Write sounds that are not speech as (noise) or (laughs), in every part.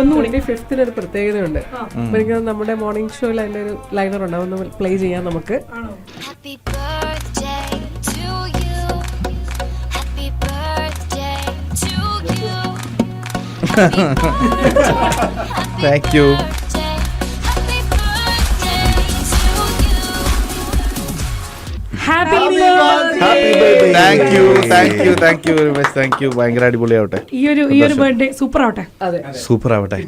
ഒന്നുകൂടി. ഫിഫ്തിന് ഒരു പ്രത്യേകതയുണ്ട്. അപ്പോഴേക്കും നമ്മുടെ മോർണിംഗ് ഷോയിൽ അതിന്റെ ഒരു ലൈനർ ഉണ്ട്. പ്ലേ ചെയ്യാം നമുക്ക്. Thank you happy birthday thank you thank you thank you very much thank you ഭയങ്കര അടിപൊളിയാവട്ടെ. ഈ ഒരു ഈ ഒരു ബർത്ത്ഡേ സൂപ്പർ ആവട്ടെ അതെ. സൂപ്പർ ആവട്ടെ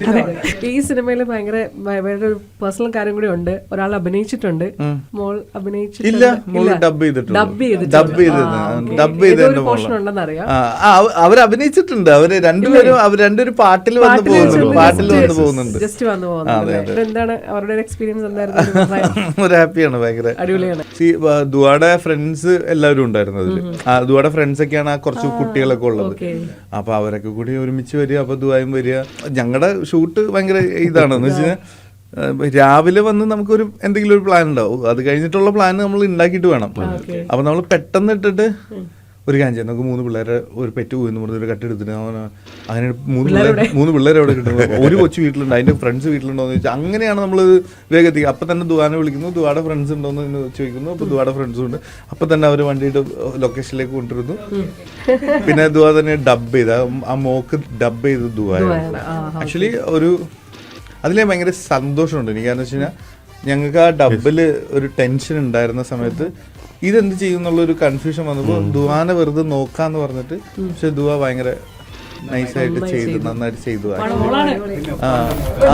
ഈ സിനിമയിൽ ഭയങ്കര ഭയ- വേറെ ഒരു പേഴ്സണൽ കാര്യം കൂടി ഉണ്ട്. ഒരാൾ അഭിനയിച്ചിട്ടുണ്ട്. മോൾ അഭിനയിച്ചിട്ടുണ്ട്. ഇല്ല ഡബ് ചെയ്തിട്ടുണ്ട്. ഡബ് ചെയ്തിട്ടുണ്ട്. ഡബ് ചെയ്തിട്ടുണ്ട്. ഡബ് ചെയ്ത് ഏതോ ഒരു എന്റെ portion മോൾ. ഉണ്ടെന്നറിയാം. ആ, ആ, അവ- അവർ അഭിനയിച്ചിട്ടുണ്ട്. അവർ രണ്ടുപേരും അവർ രണ്ടുപേരും പാട്ടിൽ വന്നു പോകുന്നുണ്ട്. പാട്ടിൽ വന്നു പോകുന്നുണ്ട്. ജസ്റ്റ് വന്നു പോകുന്നുണ്ട്. അതെ. എന്താണ് അവരുടെ ഒരു എക്സ്പീരിയൻസ് എന്തായിരുന്നു? (laughs) ഒരു ഹാപ്പിയാണ് ഭയങ്കര. അടിപൊളിയാണ്. ദുവാടെ ഫ്രണ്ട്സ് എല്ലാവരും ഉണ്ടായിരുന്നു അതിൽ ആ ദുവാടെ ഫ്രണ്ട്സ് ഒക്കെയാണ് ആ കുറച്ച് കുട്ടികളൊക്കെ ഉള്ളത്. അപ്പൊ അവരൊക്കെ കൂടി ഒരുമിച്ച് വരിക അപ്പൊ ദുബായും വരിക. ഞങ്ങളുടെ ഷൂട്ട് ഭയങ്കര ഇതാണ്. എന്ന് വെച്ചാൽ രാവിലെ വന്ന് നമുക്കൊരു എന്തെങ്കിലും ഒരു പ്ലാൻ ഉണ്ടാവും. അത് കഴിഞ്ഞിട്ടുള്ള പ്ലാൻ നമ്മൾ ഉണ്ടാക്കിയിട്ട് വേണം. അപ്പൊ നമ്മൾ പെട്ടെന്ന് ഇട്ടിട്ട് ഒരു കാര്യം ചെയ്യാം. നമുക്ക് മൂന്ന് പിള്ളേരെ ഒരു പെറ്റ് പോയി എന്ന് പറഞ്ഞൊരു കട്ടെടുത്തിട്ട് അങ്ങനെ മൂന്ന് പിള്ളേർ മൂന്ന് പിള്ളേരെ അവിടെ കിട്ടുന്നത് ഒരു കൊച്ചു വീട്ടിലുണ്ട് അതിന്റെ ഫ്രണ്ട്സ് വീട്ടിലുണ്ടോ എന്ന് ചോദിച്ചാൽ അങ്ങനെയാണ് നമ്മൾ വേഗത്തിൽ അപ്പം തന്നെ ദുവാനെ വിളിക്കുന്നു ദുവാടെ ഫ്രണ്ട്സ് ഉണ്ടോ എന്ന് ചോദിക്കുന്നു അപ്പോൾ ദുവാടെ ഫ്രണ്ട്സും ഉണ്ട്. അപ്പം തന്നെ അവർ വണ്ടിയിട്ട് ലൊക്കേഷനിലേക്ക് കൊണ്ടുവരുന്നു. പിന്നെ ദുവാ തന്നെ ഡബ് ചെയ്ത് ആ- ആ മോക്ക് ഡബ് ചെയ്ത് ദുവാ ആക്ച്വലി ഒരു അതിലെ ഭയങ്കര സന്തോഷമുണ്ട്. എനിക്ക് കാരണം വെച്ച് കഴിഞ്ഞാൽ ഞങ്ങൾക്ക് ആ ഡബിൽ ഒരു ടെൻഷൻ ഉണ്ടായിരുന്ന സമയത്ത് ഇതെന്ത് ചെയ്യും എന്നുള്ളൊരു കൺഫ്യൂഷൻ വന്നപ്പോൾ ദുവാനെ വെറുതെ നോക്കാന്ന് പറഞ്ഞിട്ട് പക്ഷെ ദുവ ഭയങ്കര നൈസായിട്ട് ചെയ്തു നന്നായിട്ട് ചെയ്തു. ആ. ആ.